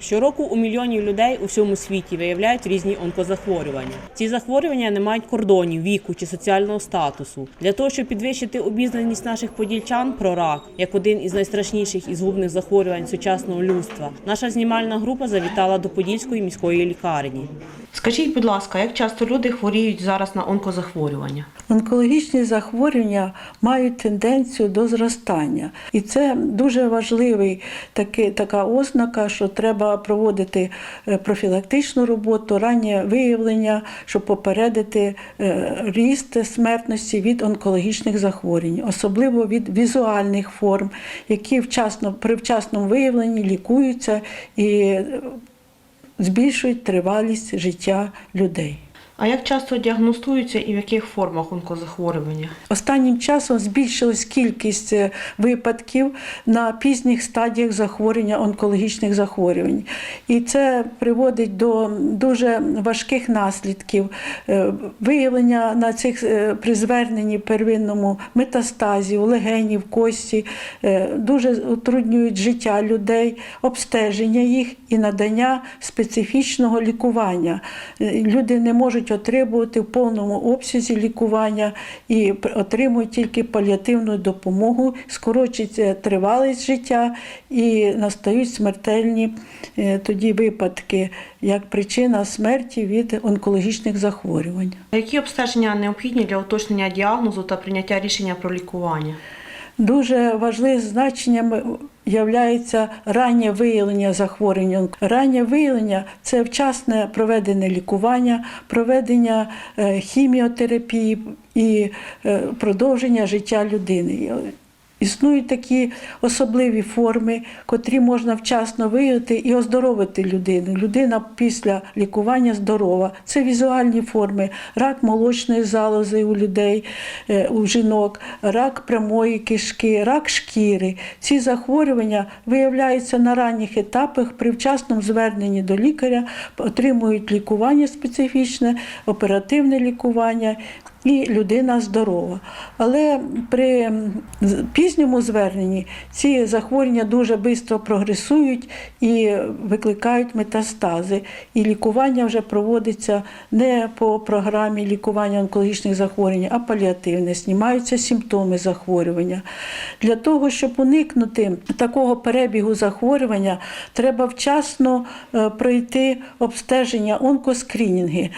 Щороку у мільйонів людей у всьому світі виявляють різні онкозахворювання. Ці захворювання не мають кордонів, віку чи соціального статусу. Для того, щоб підвищити обізнаність наших подільчан про рак як один із найстрашніших і згубних захворювань сучасного людства, наша знімальна група завітала до Подільської міської лікарні. Скажіть, будь ласка, як часто люди хворіють зараз на онкозахворювання? Онкологічні захворювання мають тенденцію до зростання, і це дуже важливий таки, така ознака, що треба проводити е, профілактичну роботу, раннє виявлення, щоб попередити е, ріст смертності від онкологічних захворювань, особливо від візуальних форм, які вчасно при вчасному виявленні лікуються і е, збільшують тривалість життя людей. А як часто діагностуються і в яких формах онкозахворювання? Останнім часом збільшилась кількість е, випадків на пізніх стадіях захворювання онкологічних захворювань. І це приводить до дуже важких наслідків. Е, Виявлення на цих е, при зверненні первинному метастазів, легенів, кості дуже утруднюють життя людей, обстеження їх і надання специфічного лікування. Люди не можуть отримувати в повному обсязі лікування і отримують тільки паліативну допомогу, скорочується тривалість життя і настають смертельні е, тоді випадки як причина смерті від онкологічних захворювань. Які обстеження необхідні для уточнення діагнозу та прийняття рішення про лікування? Дуже важливим значенням являється раннє виявлення захворювання. Раннє виявлення це вчасне проведене лікування, проведення е, хіміотерапії і е, продовження життя людини. Існують такі особливі форми, котрі можна вчасно виявити і оздоровити людину. Людина після лікування здорова. Це візуальні форми, рак молочної залози у людей, е, у жінок, рак прямої кишки, рак шкіри. Ці захворювання виявляються на ранніх етапах при вчасному зверненні до лікаря, отримують лікування специфічне, оперативне лікування і людина здорова. Але при пізньому зверненні ці захворювання дуже швидко прогресують і викликають метастази. І лікування вже проводиться не по програмі лікування онкологічних захворювань, а паліативне, знімаються симптоми захворювання. Для того, щоб уникнути такого перебігу захворювання, треба вчасно е, пройти обстеження онкоскринінги.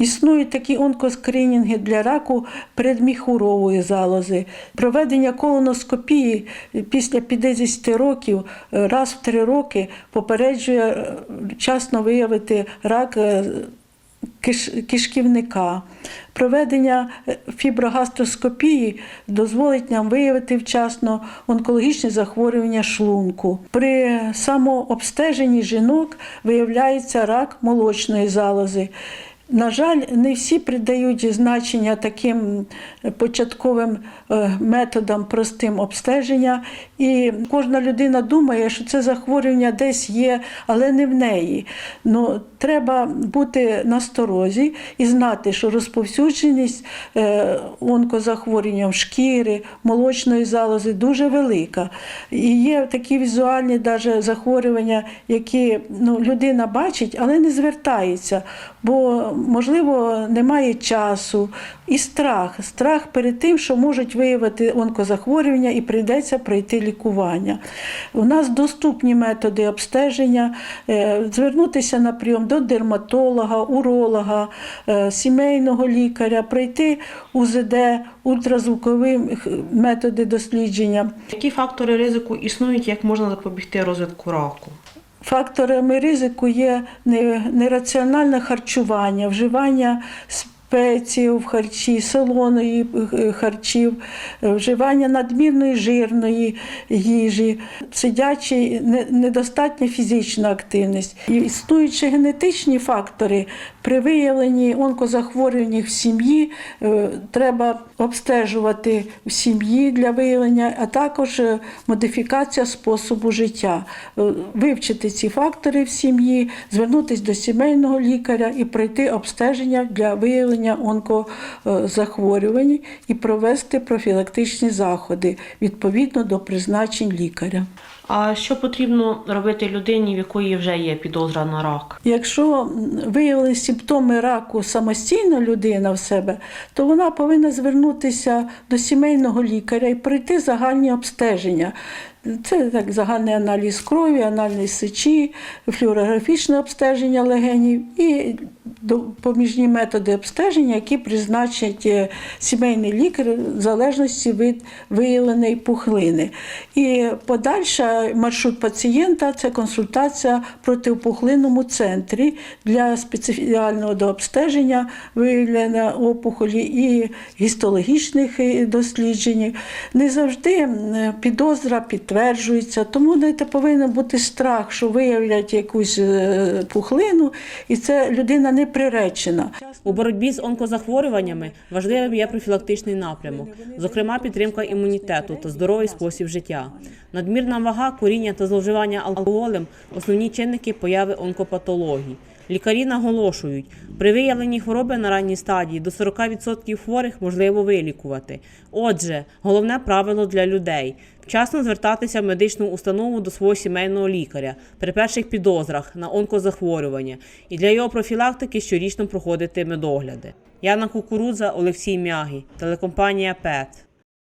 Існують такі онкоскринінги для раку передміхурової залози. Проведення колоноскопії після 50 років е, раз в 3 роки попереджує е, вчасно виявити рак е, кишківника. Проведення фіброгастроскопії дозволить нам виявити вчасно онкологічне захворювання шлунку. При самообстеженні жінок виявляється рак молочної залози. На жаль, не всі придають значення таким початковим е, методам простим обстеження, і кожна людина думає, що це захворювання десь є, але не в неї. Ну, треба бути насторозі і знати, що розповсюдженість е, онкозахворювань шкіри, молочної залози дуже велика. І є такі візуальні даже захворювання, які ну, людина бачить, але не звертається, бо, можливо, немає часу. І страх, страх перед тим, що можуть виявити онкозахворювання і прийдеться пройти лікування. У нас доступні методи обстеження, е, звернутися на прийом до дерматолога, уролога, е, сімейного лікаря, пройти УЗД, ультразвукові методи дослідження. Які фактори ризику існують, як можна запобігти розвитку раку? Факторами ризику є не- нераціональне харчування, вживання спецій в харчі, солоної е, харчів, е, вживання надмірної жирної їжі, сидячий, недостатня фізична активність. І Існуючі генетичні фактори при виявленні онкозахворювань в сім'ї е, треба обстежувати в сім'ї для виявлення, а також модифікація способу життя, вивчити ці фактори в сім'ї, звернутися до сімейного лікаря і пройти обстеження для виявлення онкозахворювань і провести профілактичні заходи відповідно до призначень лікаря. А що потрібно робити людині, в якої вже є підозра на рак? Якщо виявили симптоми раку самостійно людина в себе, то вона повинна звернутися до сімейного лікаря і пройти загальні обстеження. Це так загальний аналіз крові, аналіз сечі, флюорографічне обстеження легенів і допоміжні методи обстеження, які призначить е, сімейний лікар в залежності від виявленої пухлини. І подальша маршрут пацієнта це консультація в протипухлинному центрі для спеціального дообстеження виявлення опухолі і гістологічних е, досліджень. Не завжди підозра підтверджується, тому не те повинен бути страх, що виявлять якусь е, пухлину, і це людина не приречена. У боротьбі з онкозахворюваннями важливим є профілактичний напрямок, зокрема підтримка імунітету та здоровий спосіб життя. Надмірна вага, куріння та зловживання алкоголем основні чинники появи онкопатологій. Лікарі наголошують, при виявленні хвороби на ранній стадії до 40% хворих можливо вилікувати. Отже, головне правило для людей вчасно звертатися в медичну установу до свого сімейного лікаря при перших підозрах на онкозахворювання і для його профілактики щорічно проходити медогляди. Яна Кукурудза, Олексій Мягі, телекомпанія ПЕТ.